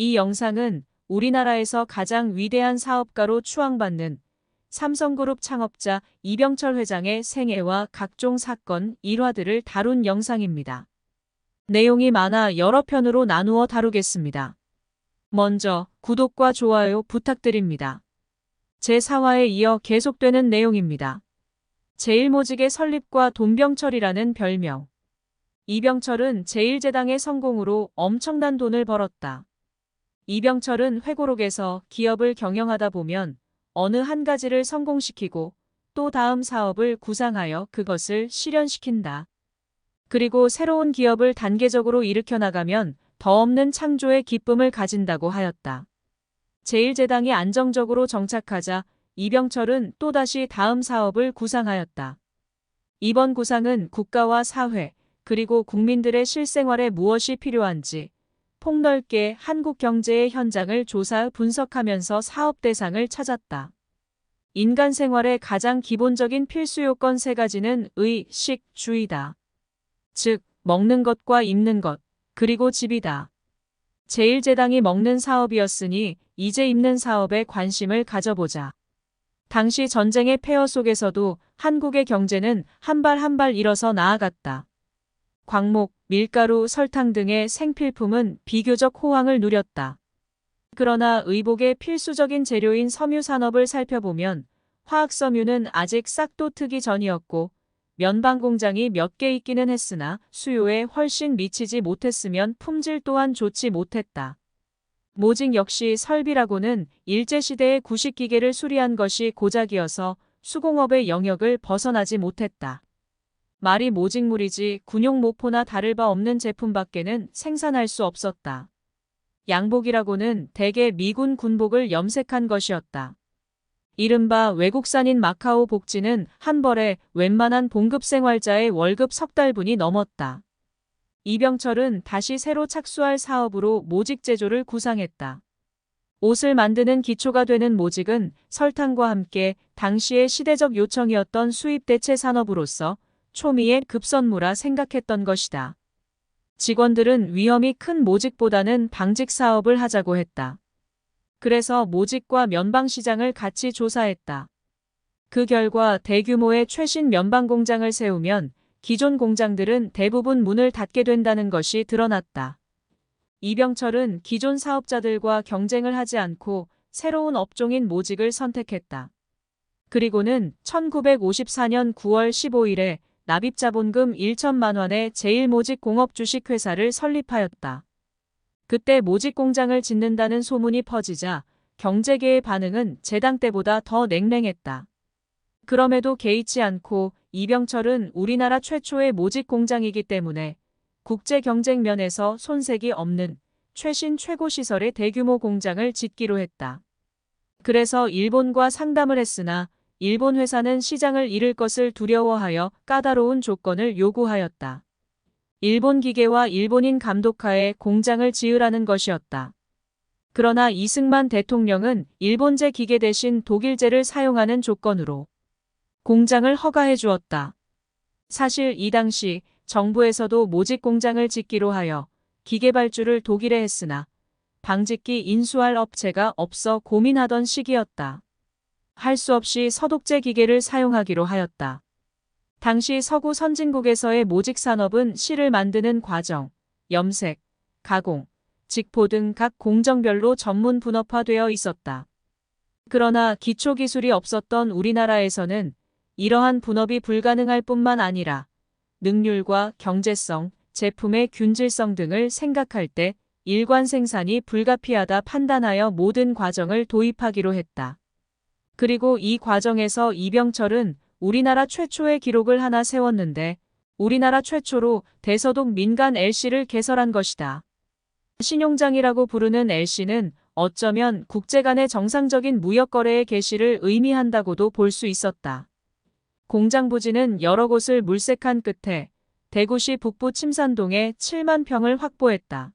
이 영상은 우리나라에서 가장 위대한 사업가로 추앙받는 삼성그룹 창업자 이병철 회장의 생애와 각종 사건, 일화들을 다룬 영상입니다. 내용이 많아 여러 편으로 나누어 다루겠습니다. 먼저 구독과 좋아요 부탁드립니다. 제4화에 이어 계속되는 내용입니다. 제일모직의 설립과 돈병철이라는 별명. 이병철은 제일제당의 성공으로 엄청난 돈을 벌었다. 이병철은 회고록에서 기업을 경영하다 보면 어느 한 가지를 성공시키고 또 다음 사업을 구상하여 그것을 실현시킨다. 그리고 새로운 기업을 단계적으로 일으켜 나가면 더 없는 창조의 기쁨을 가진다고 하였다. 제일제당이 안정적으로 정착하자 이병철은 또다시 다음 사업을 구상하였다. 이번 구상은 국가와 사회, 그리고 국민들의 실생활에 무엇이 필요한지 폭넓게 한국 경제의 현장을 조사 분석하면서 사업 대상을 찾았다. 인간 생활의 가장 기본적인 필수 요건 세 가지는 의, 식, 주의다. 즉, 먹는 것과 입는 것, 그리고 집이다. 제일제당이 먹는 사업이었으니 이제 입는 사업에 관심을 가져보자. 당시 전쟁의 폐허 속에서도 한국의 경제는 한 발 한 발 일어서 나아갔다. 광목, 밀가루, 설탕 등의 생필품은 비교적 호황을 누렸다. 그러나 의복의 필수적인 재료인 섬유 산업을 살펴보면 화학 섬유는 아직 싹도 트기 전이었고 면방 공장이 몇 개 있기는 했으나 수요에 훨씬 미치지 못했으면 품질 또한 좋지 못했다. 모직 역시 설비라고는 일제시대의 구식기계를 수리한 것이 고작이어서 수공업의 영역을 벗어나지 못했다. 말이 모직물이지 군용 모포나 다를 바 없는 제품밖에는 생산할 수 없었다. 양복이라고는 대개 미군 군복을 염색한 것이었다. 이른바 외국산인 마카오 복지는 한 벌에 웬만한 봉급 생활자의 월급 석 달분이 넘었다. 이병철은 다시 새로 착수할 사업으로 모직 제조를 구상했다. 옷을 만드는 기초가 되는 모직은 설탕과 함께 당시의 시대적 요청이었던 수입 대체 산업으로서 초미의 급선무라 생각했던 것이다. 직원들은 위험이 큰 모직보다는 방직 사업을 하자고 했다. 그래서 모직과 면방 시장을 같이 조사했다. 그 결과 대규모의 최신 면방 공장을 세우면 기존 공장들은 대부분 문을 닫게 된다는 것이 드러났다. 이병철은 기존 사업자들과 경쟁을 하지 않고 새로운 업종인 모직을 선택했다. 그리고는 1954년 9월 15일에 납입자본금 1천만 원의 제일모직 공업주식회사를 설립하였다. 그때 모직 공장을 짓는다는 소문이 퍼지자 경제계의 반응은 재당 때보다 더 냉랭했다. 그럼에도 개의치 않고 이병철은 우리나라 최초의 모직 공장이기 때문에 국제 경쟁 면에서 손색이 없는 최신 최고 시설의 대규모 공장을 짓기로 했다. 그래서 일본과 상담을 했으나 일본 회사는 시장을 잃을 것을 두려워하여 까다로운 조건을 요구하였다. 일본 기계와 일본인 감독하에 공장을 지으라는 것이었다. 그러나 이승만 대통령은 일본제 기계 대신 독일제를 사용하는 조건으로 공장을 허가해 주었다. 사실 이 당시 정부에서도 모직 공장을 짓기로 하여 기계 발주를 독일에 했으나 방직기 인수할 업체가 없어 고민하던 시기였다. 할 수 없이 서독제 기계를 사용하기로 하였다. 당시 서구 선진국에서의 모직 산업은 실을 만드는 과정, 염색, 가공, 직포 등 각 공정별로 전문 분업화되어 있었다. 그러나 기초 기술이 없었던 우리나라에서는 이러한 분업이 불가능할 뿐만 아니라 능률과 경제성, 제품의 균질성 등을 생각할 때 일관 생산이 불가피하다 판단하여 모든 과정을 도입하기로 했다. 그리고 이 과정에서 이병철은 우리나라 최초의 기록을 하나 세웠는데 우리나라 최초로 대서독 민간 LC를 개설한 것이다. 신용장이라고 부르는 LC는 어쩌면 국제 간의 정상적인 무역거래의 개시를 의미한다고도 볼 수 있었다. 공장 부지는 여러 곳을 물색한 끝에 대구시 북부 침산동에 7만 평을 확보했다.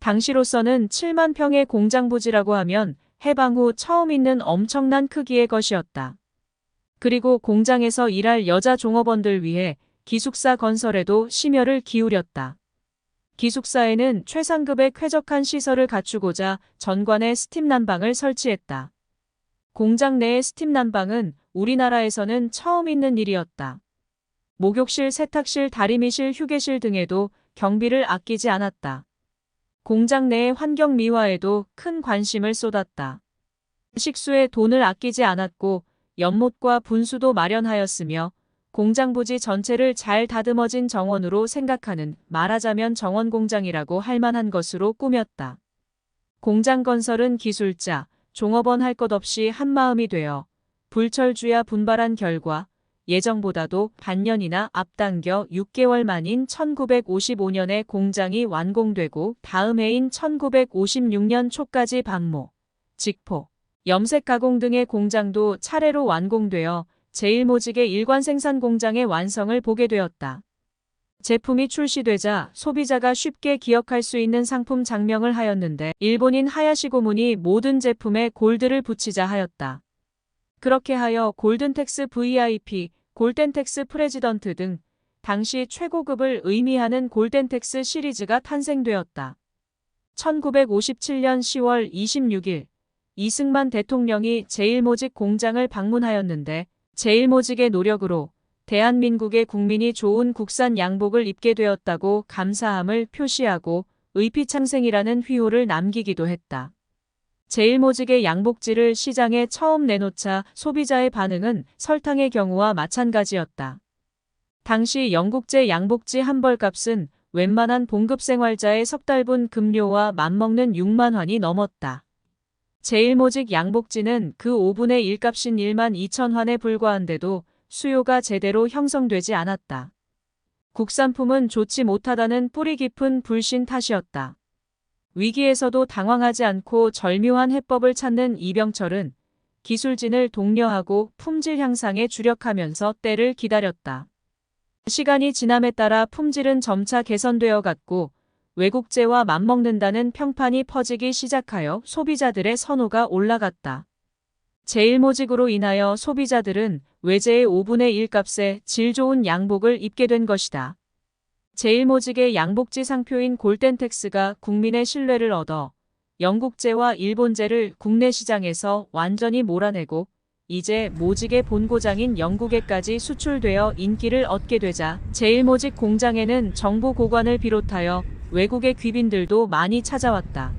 당시로서는 7만 평의 공장 부지라고 하면 해방 후 처음 있는 엄청난 크기의 것이었다. 그리고 공장에서 일할 여자 종업원들 위해 기숙사 건설에도 심혈을 기울였다. 기숙사에는 최상급의 쾌적한 시설을 갖추고자 전관에 스팀 난방을 설치했다. 공장 내의 스팀 난방은 우리나라에서는 처음 있는 일이었다. 목욕실, 세탁실, 다리미실, 휴게실 등에도 경비를 아끼지 않았다. 공장 내의 환경 미화에도 큰 관심을 쏟았다. 식수에 돈을 아끼지 않았고 연못과 분수도 마련하였으며 공장 부지 전체를 잘 다듬어진 정원으로 생각하는 말하자면 정원 공장이라고 할 만한 것으로 꾸몄다. 공장 건설은 기술자, 종업원 할 것 없이 한마음이 되어 불철주야 분발한 결과 예정보다도 반년이나 앞당겨 6개월 만인 1955년에 공장이 완공되고 다음 해인 1956년 초까지 방모, 직포, 염색 가공 등의 공장도 차례로 완공되어 제일모직의 일관 생산 공장의 완성을 보게 되었다. 제품이 출시되자 소비자가 쉽게 기억할 수 있는 상품 장명을 하였는데 일본인 하야시 고문이 모든 제품에 골드를 붙이자 하였다. 그렇게 하여 골든텍스 VIP, 골덴텍스 프레지던트 등 당시 최고급을 의미하는 골덴텍스 시리즈가 탄생되었다. 1957년 10월 26일 이승만 대통령이 제일모직 공장을 방문하였는데 제일모직의 노력으로 대한민국의 국민이 좋은 국산 양복을 입게 되었다고 감사함을 표시하고 의피창생이라는 휘호를 남기기도 했다. 제일모직의 양복지를 시장에 처음 내놓자 소비자의 반응은 설탕의 경우와 마찬가지였다. 당시 영국제 양복지 한 벌 값은 웬만한 봉급생활자의 석 달분 급료와 맞먹는 6만 원이 넘었다. 제일모직 양복지는 그 5분의 1값인 1만 2천 환에 불과한데도 수요가 제대로 형성되지 않았다. 국산품은 좋지 못하다는 뿌리 깊은 불신 탓이었다. 위기에서도 당황하지 않고 절묘한 해법을 찾는 이병철은 기술진을 독려하고 품질 향상에 주력하면서 때를 기다렸다. 시간이 지남에 따라 품질은 점차 개선되어 갔고 외국제와 맞먹는다는 평판이 퍼지기 시작하여 소비자들의 선호가 올라갔다. 제일모직으로 인하여 소비자들은 외제의 5분의 1 값에 질 좋은 양복을 입게 된 것이다. 제일모직의 양복지 상표인 골덴텍스가 국민의 신뢰를 얻어 영국제와 일본제를 국내 시장에서 완전히 몰아내고 이제 모직의 본고장인 영국에까지 수출되어 인기를 얻게 되자 제일모직 공장에는 정부 고관을 비롯하여 외국의 귀빈들도 많이 찾아왔다.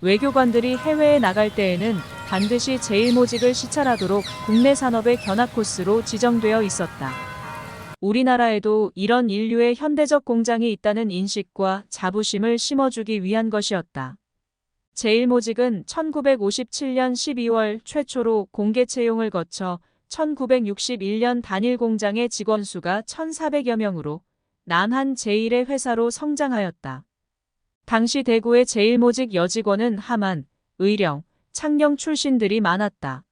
외교관들이 해외에 나갈 때에는 반드시 제일모직을 시찰하도록 국내 산업의 견학 코스로 지정되어 있었다. 우리나라에도 이런 인류의 현대적 공장이 있다는 인식과 자부심을 심어주기 위한 것이었다. 제일모직은 1957년 12월 최초로 공개 채용을 거쳐 1961년 단일 공장의 직원 수가 1,400여 명으로 남한 제1의 회사로 성장하였다. 당시 대구의 제일모직 여직원은 하만, 의령, 창녕 출신들이 많았다.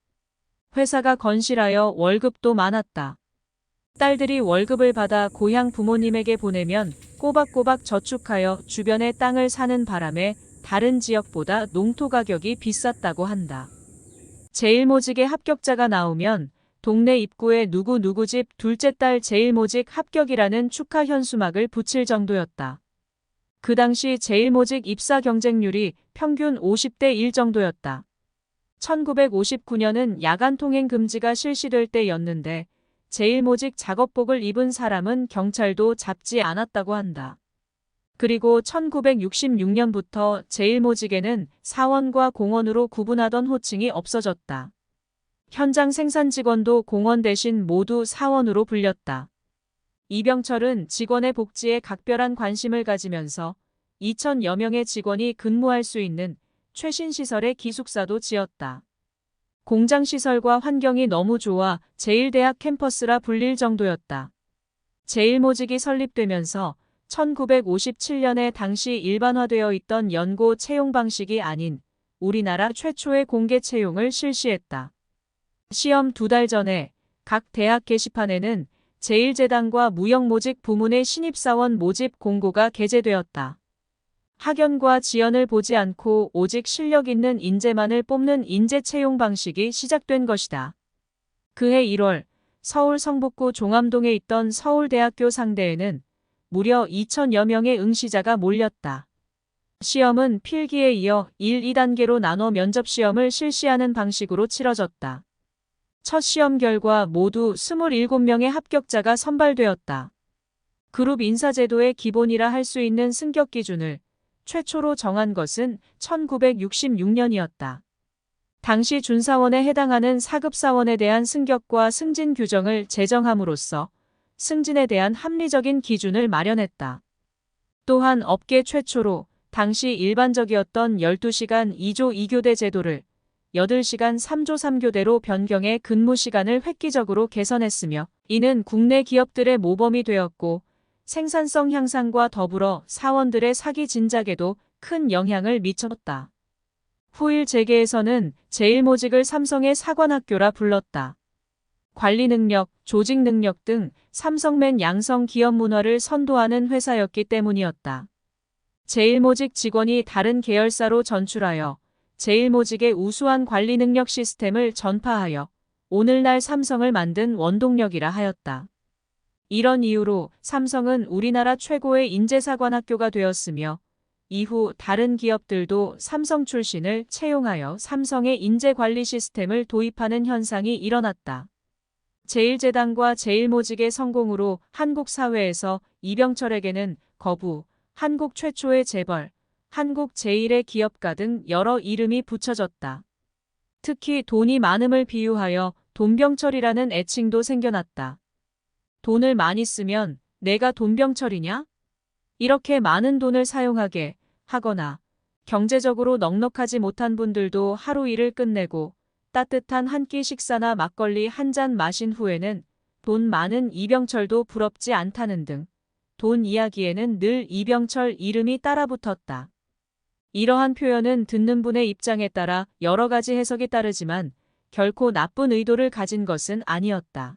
회사가 건실하여 월급도 많았다. 딸들이 월급을 받아 고향 부모님에게 보내면 꼬박꼬박 저축하여 주변의 땅을 사는 바람에 다른 지역보다 농토 가격이 비쌌다고 한다. 제일모직의 합격자가 나오면 동네 입구에 누구누구 집 둘째 딸 제일모직 합격이라는 축하 현수막을 붙일 정도였다. 그 당시 제일모직 입사 경쟁률이 평균 50대 1 정도였다. 1959년은 야간 통행 금지가 실시될 때였는데 제일모직 작업복을 입은 사람은 경찰도 잡지 않았다고 한다. 그리고 1966년부터 제일모직에는 사원과 공원으로 구분하던 호칭이 없어졌다. 현장 생산 직원도 공원 대신 모두 사원으로 불렸다. 이병철은 직원의 복지에 각별한 관심을 가지면서 2천여 명의 직원이 근무할 수 있는 최신 시설의 기숙사도 지었다. 공장 시설과 환경이 너무 좋아 제일대학 캠퍼스라 불릴 정도였다. 제일모직이 설립되면서 1957년에 당시 일반화되어 있던 연고 채용 방식이 아닌 우리나라 최초의 공개 채용을 실시했다. 시험 두 달 전에 각 대학 게시판에는 제일재단과 무역모직 부문의 신입사원 모집 공고가 게재되었다. 학연과 지연을 보지 않고 오직 실력 있는 인재만을 뽑는 인재 채용 방식이 시작된 것이다. 그해 1월 서울 성북구 종암동에 있던 서울대학교 상대에는 무려 2천여 명의 응시자가 몰렸다. 시험은 필기에 이어 1, 2단계로 나눠 면접 시험을 실시하는 방식으로 치러졌다. 첫 시험 결과 모두 27명의 합격자가 선발되었다. 그룹 인사제도의 기본이라 할 수 있는 승격 기준을 최초로 정한 것은 1966년이었다. 당시 준사원에 해당하는 사급사원에 대한 승격과 승진 규정을 제정함으로써 승진에 대한 합리적인 기준을 마련했다. 또한 업계 최초로 당시 일반적이었던 12시간 2조 2교대 제도를 8시간 3조 3교대로 변경해 근무 시간을 획기적으로 개선했으며 이는 국내 기업들의 모범이 되었고 생산성 향상과 더불어 사원들의 사기 진작에도 큰 영향을 미쳤다. 후일 재계에서는 제일모직을 삼성의 사관학교라 불렀다. 관리 능력, 조직 능력 등 삼성맨 양성 기업 문화를 선도하는 회사였기 때문이었다. 제일모직 직원이 다른 계열사로 전출하여 제일모직의 우수한 관리 능력 시스템을 전파하여 오늘날 삼성을 만든 원동력이라 하였다. 이런 이유로 삼성은 우리나라 최고의 인재사관학교가 되었으며 이후 다른 기업들도 삼성 출신을 채용하여 삼성의 인재관리 시스템을 도입하는 현상이 일어났다. 제일재단과 제일모직의 성공으로 한국 사회에서 이병철에게는 거부, 한국 최초의 재벌, 한국 제일의 기업가 등 여러 이름이 붙여졌다. 특히 돈이 많음을 비유하여 돈병철이라는 애칭도 생겨났다. 돈을 많이 쓰면 내가 돈병철이냐? 이렇게 많은 돈을 사용하게 하거나 경제적으로 넉넉하지 못한 분들도 하루 일을 끝내고 따뜻한 한 끼 식사나 막걸리 한 잔 마신 후에는 돈 많은 이병철도 부럽지 않다는 등 돈 이야기에는 늘 이병철 이름이 따라붙었다. 이러한 표현은 듣는 분의 입장에 따라 여러 가지 해석이 따르지만 결코 나쁜 의도를 가진 것은 아니었다.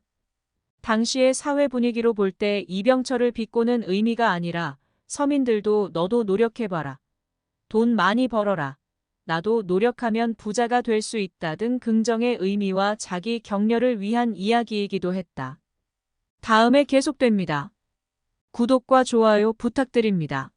당시의 사회 분위기로 볼 때 이병철을 비꼬는 의미가 아니라 서민들도 너도 노력해봐라. 돈 많이 벌어라. 나도 노력하면 부자가 될 수 있다 등 긍정의 의미와 자기 격려를 위한 이야기이기도 했다. 다음에 계속됩니다. 구독과 좋아요 부탁드립니다.